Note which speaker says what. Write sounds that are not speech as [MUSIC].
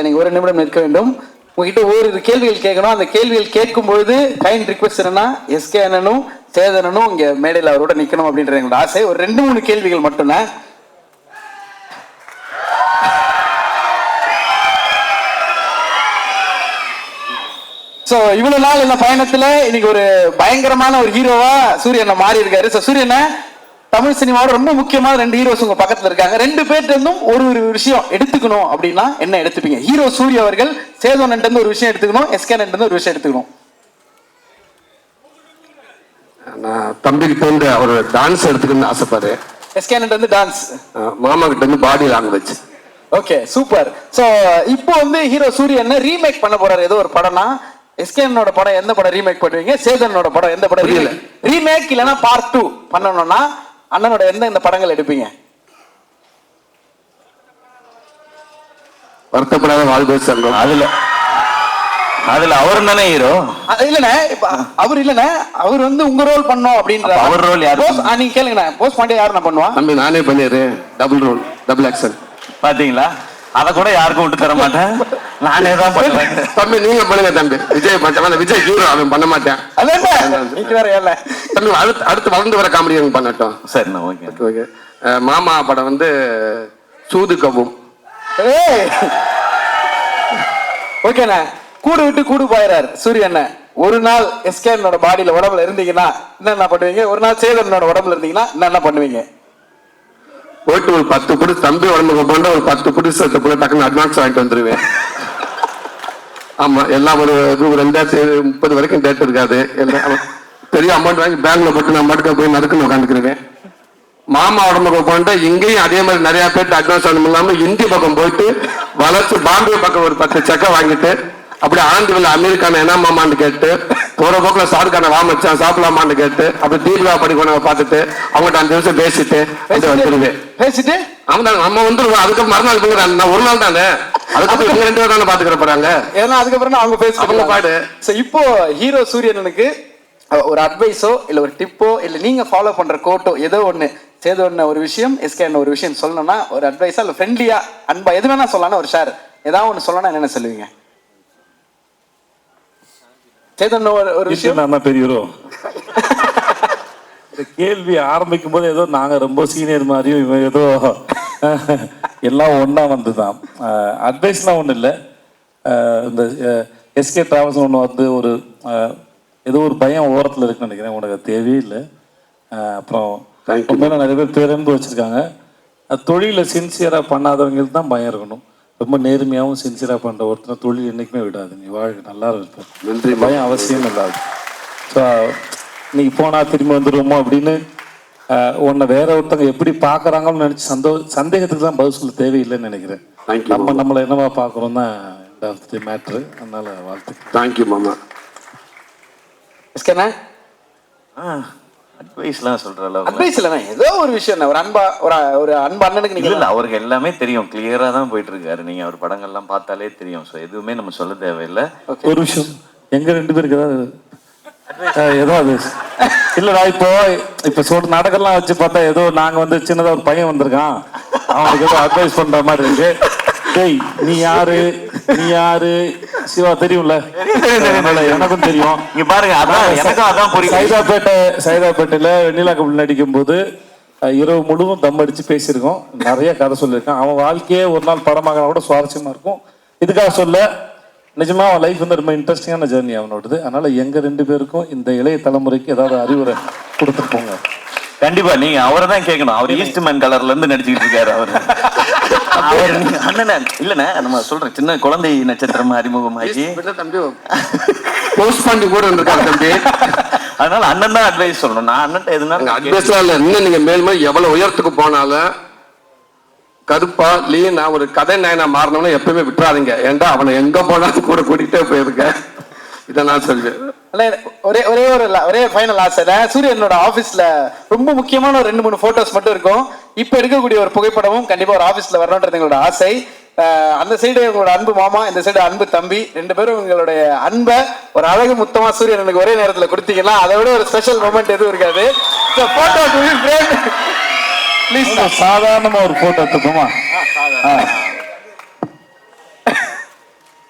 Speaker 1: மைக்ல நீங்கள் ஒரு நிமிடம் நிற்க வேண்டும். உங்ககிட்ட ஓரிரு கேள்விகள் கேட்கணும். அந்த கேள்விகள் கேட்கும் பொழுது கைண்ட் ரிக்வெஸ்ட் என்னன்னா எஸ்கே அண்ணனும் சேதனனும் இங்க மேடையில் அவரோட நிக்கணும் அப்படின்ற எங்களோட ஆசை. ஒரு ரெண்டு மூணு கேள்விகள் மட்டும்தான். ஸோ இவ்வளவு நாள் இந்த பயணத்தில் இன்னைக்கு ஒரு பயங்கரமான ஒரு ஹீரோவா சூரியனை மாறி இருக்காரு ஸோ சூரியனை தமிழ் சினிமாவோட ரொம்ப முக்கியமான ரெண்டு ஹீரோஸ் உங்க பக்கத்துல இருக்காங்க. ரெண்டு பேர்ட்ட இருந்தும் ஒரு ஒரு விஷயம் எடுத்துக்கணும் அப்படின்னா என்ன எடுத்துப்பீங்க? ஹீரோ சூரிய அவர்கள் சேதோனன்ட்ட இருந்து ஒரு விஷயம் எடுத்துக்கணும் எஸ்கேன் இருந்து ஒரு விஷயம் எடுத்துக்கணும்.
Speaker 2: நான் தம்பிக்கிட்ட இருந்து அவர் டான்ஸ் எடுத்துக்கணும்னு ஆசைப்பாரு
Speaker 1: எஸ்கேன் இருந்து டான்ஸ்
Speaker 2: மாமா கிட்ட இருந்து body language
Speaker 1: okay super so இப்போ வந்து ஹீரோ சூரியன் ரீமேக் பண்ண போறாரு. ஏதோ ஒரு படம்னா எஸ்கேனோட படம் எந்த படம் ரீமேக் பண்ணுவீங்க? சேதனோட படம் எந்த படம். ரீமேக் இல்லனா பார்ட் டூ பண்ணணும்னா அண்ணனோட எந்த இந்த படங்கள் எடுப்பீங்க?
Speaker 2: வருத்தப்படாத வாழ்வு சங்கம்.
Speaker 3: அதுல அதுல அவர் தானே ஹீரோ
Speaker 1: இல்லண்ணே அவர் இல்லண்ணே அவர் வந்து உங்க ரோல் பண்ணோம் அப்படின்ற
Speaker 3: அப்ப அவர் role யாரு?
Speaker 1: நீங்க கேளுங்கண்ணே போஸ் பாண்டியா யாரு நான் பண்ணுவா?
Speaker 2: தம்பி நானே பண்ணிடுறேன். டபுள் ரோல் டபுள் ஆக்சன்
Speaker 3: பாத்தீங்களா? அத கூட யாருக்கும் விட்டு தர மாட்டேன். நானே தான் பண்ணுவேன்.
Speaker 2: தம்பி நீங்க பண்ணுங்க தம்பி. விஜய் விஜய் ஹீரோ அவன் பண்ண மாட்டேன்.
Speaker 1: அதான்? நீங்க வேற ஏல
Speaker 2: அடுத்து அடுத்து வளர்ந்து வர காமெடி பண்ணட்டும்.
Speaker 3: சரிண்ணா ஓகே
Speaker 2: ஓகே மாமா படம் வந்து சூது கவும்
Speaker 1: ஏய்! ஓகேண்ணே கூடு விட்டு கூடு போயிறாரு சூரியண்ண ஒரு நாள் எஸ்கேனோட பாடியில உடம்புல இருந்தீங்கன்னா என்னென்ன பண்ணுவீங்க? ஒரு நாள் சேதனோட உடம்புல இருந்தீங்கன்னா என்னென்ன பண்ணுவீங்க?
Speaker 2: போயிட்டு ஒரு பத்து புடி தம்பி உடம்புக்கு போனா ஒரு பத்து புடி சத்த போல டக்குன்னு அட்வான்ஸ் வாங்கிட்டு வந்துருவேன். [LAUGHS] ஆமா எல்லாம் ஒரு ரெண்டாயிரத்தி முப்பது வரைக்கும் டேட் இருக்காது. எல்லாம் பெரிய அமௌண்ட் வாங்கி பேங்க்ல போட்டு நான் மட்டும் போய் நறுக்குன்னு உட்காந்துக்கிறேன் மாமா உடம்புக்கு போயிட்டு இங்கேயும் அதே மாதிரி நிறைய பேர்ட்டு அட்வான்ஸ் வாங்கணும் இல்லாம இந்தி பக்கம் போயிட்டு வளர்ச்சி பாம்பே பக்கம் ஒரு பத்து செக்கை வாங்கிட்டு அப்படி ஆந்திரில் அமெரிக்கான என்ன மாமான்னு கேட்டு போற போக்குல சாருக்கான வா மச்சான் சாப்பிடலாமான்னு கேட்டு அப்படி தீபிகா படிக்கணும் பார்த்துட்டு அவங்ககிட்ட அஞ்சு நிமிஷம் பேசிட்டு அப்படியே வந்துருவேன்.
Speaker 1: பேசிட்டு?
Speaker 2: அவன் நம்ம வந்துருவோம். அதுக்கு மறுநாள் தான். நான் ஒரு நாள் தானே? அதுக்கப்புறம் இவங்க ரெண்டு பேரும் தானே பாத்துக்கிற போறாங்க?
Speaker 1: ஏன்னா அதுக்கப்புறம் அவங்க
Speaker 2: அவங்க
Speaker 1: பேசுவாங்க
Speaker 2: பாடு.
Speaker 1: இப்போ ஹீரோ சூரியனனுக்கு ஒரு அட்வைஸோ இல்ல ஒரு டிப்போ இல்ல நீங்க ஃபாலோ பண்ற கோட்டோ ஏதோ ஒண்ணு சேது ஒண்ணு ஒரு விஷயம் எஸ்கே ஒரு விஷயம் சொல்லணும்னா ஒரு அட்வைஸா இல்ல ஃப்ரெண்ட்லியா அன்பா எது வேணா சொல்லலாம் ஒரு ஷேர் ஏதாவது ஒண்ணு சொல்லணும்னா என்னென்ன சொல்லுவீங்க? சேதன் ஒரு ஒரு விஷயம்?
Speaker 4: நான் பெரியவரோ? இந்த கேள்வி ஆரம்பிக்கும் போது ஏதோ நாங்க ரொம்ப சீனியர் மாதிரியும் இவன் ஏதோ எல்லாம் ஒண்ணா வந்துதான். அட்வைஸ்லாம் ஒன்றும் இல்லை. இந்த எஸ்கே டிராவல்ஸ் ஒன்று வந்து ஒரு ஏதோ ஒரு பயம் ஓரத்தில் இருக்குன்னு நினைக்கிறேன். உனக்கு தேவையே இல்லை அப்புறம். உண்மையில நிறைய பேர் பேரன்பு வச்சிருக்காங்க. தொழிலை சின்சியராக பண்ணாதவங்களுக்கு தான் பயம் இருக்கணும். ரொம்ப நேர்மையாகவும் சின்சியராக பண்ணுற ஒருத்தர் தொழில் என்றைக்குமே விடாது. நீ வாழ்க்கை நல்லா இருப்ப
Speaker 2: நன்றி.
Speaker 4: பயம் அவசியம் இல்லாது. ஸோ இன்னைக்கு போனா திரும்பி வந்துடுவோமோ அப்படின்னு உன்னை வேற ஒருத்தவங்க எப்படி பார்க்கறாங்கன்னு நினைச்சு சந்தோ சந்தேகத்துக்கு தான் பதில் சொல்ல தேவையில்லைன்னு நினைக்கிறேன். நம்ம நம்மளை என்னவா பார்க்குறோம் தான் மேட்ரு அதனால வாழ்த்துக்கள்.
Speaker 2: தேங்க்யூ மாமா.
Speaker 1: எஸ்கேண்ணா?
Speaker 3: அட்வைஸ்லாம் அளவுக்கு.
Speaker 1: அட்வைஸ் இல்லைண்ணா ஏதோ ஒரு விஷயம் ஒரு அன்பா ஒரு ஒரு அன்பு அண்ணனுக்கு
Speaker 3: இல்ல
Speaker 1: நீங்க
Speaker 3: இல்ல அவருக்கு எல்லாமே தெரியும். கிளியரா தான் போயிட்டு இருக்காரு நீங்க அவர் படங்கள்லாம் பார்த்தாலே தெரியும். சோ எதுவுமே நம்ம சொல்ல தேவையில்லை.
Speaker 4: ஒரு விஷயம். எங்க ரெண்டு பேருக்கு ஏதாவது ஆஹ், ஏதாவது இல்லடா இப்போ இப்ப சொல்ற நாடகம்லாம் வச்சு பார்த்தா ஏதோ நாங்க வந்து சின்னதா ஒரு பையன் வந்திருக்கான். அவனுக்கு ஏதோ அட்வைஸ் பண்ற மாதிரி இருக்கு. டேய் நீ யாரு? நீ யாரு? சிவா தெரியும்ல? எனக்கும் தெரியும்.
Speaker 3: இங்க பாருங்க அதான் எனக்கும் அதான் புரியுது.
Speaker 4: சைதாப்பேட்டை சைதாப்பேட்டையில வெண்ணிலா கபில் நடிக்கும் போது இரவு முழுவதும் தம் அடிச்சு பேசியிருக்கோம். நிறைய கதை சொல்லியிருக்கான். அவன் வாழ்க்கையே ஒரு நாள் படமாக கூட சுவாரஸ்யமா இருக்கும். இதுக்காக சொல்ல நிஜமா அவன் லைஃப் வந்து ரொம்ப இன்ட்ரெஸ்டிங்கான ஜேர்னி அவனோடது அதனால எங்க ரெண்டு பேருக்கும் இந்த இளைய தலைமுறைக்கு ஏதாவது அறிவுரை கொடுத்துட்டு போங்க.
Speaker 3: கண்டிப்பா நீங்க அவரை தான் கேட்கணும். அவர் ஈஸ்ட் மேன் கலர்ல இருந்து நடிச்சுக்கிட்டு இருக்காரு அவரு. [LAUGHS] அவர் அண்ணனே இல்லண்ணே நம்ம சொல்றேன் சின்ன குழந்தை நட்சத்திரம் அறிமுகமாகி.
Speaker 2: தம்பி. போஸ்ட் பண்ணி கூட இருந்திருக்காரு தம்பி.
Speaker 3: அதனால அண்ணன் தான் அட்வைஸ் சொல்லணும். நான் அண்ணன் எதுனாலும்
Speaker 2: அட்வைஸ்லாம் இல்ல. இன்னும் நீங்க மேலுமே எவ்வளவு உயரத்துக்கு போனாலும் கருப்பா லீனா ஒரு கதை நாயனா மாறினவன எப்பயுமே விட்டுறாதீங்க. ஏன்டா அவனை எங்க போனாலும் கூட கூட்டிகிட்டே போயிருக்க? இதை நான்
Speaker 1: ஒரே ஒரே ஒரு ஒரே ஃபைனல் ஆசை சூரியனோட ஆபீஸ்ல ரொம்ப முக்கியமான ஒரு ரெண்டு மூணு போட்டோஸ் மட்டும் இருக்கும். இப்ப எடுக்கக்கூடிய ஒரு புகைப்படமும் கண்டிப்பா ஒரு ஆபீஸ்ல வரணுன்றது எங்களோட ஆசை. அந்த சைடு உங்களோட அன்பு மாமா இந்த சைடு அன்பு தம்பி. ரெண்டு பேரும் உங்களுடைய அன்பை ஒரு அழகு முத்தமா சூரியனுக்கு ஒரே நேரத்துல கொடுத்தீங்கன்னா அதை விட ஒரு ஸ்பெஷல் மூமெண்ட் எதுவும் இருக்காது. போட்டோ ப்ளீஸ்
Speaker 4: சாதாரணமா ஒரு போட்டோ எடுத்துக்கோமா ஆ.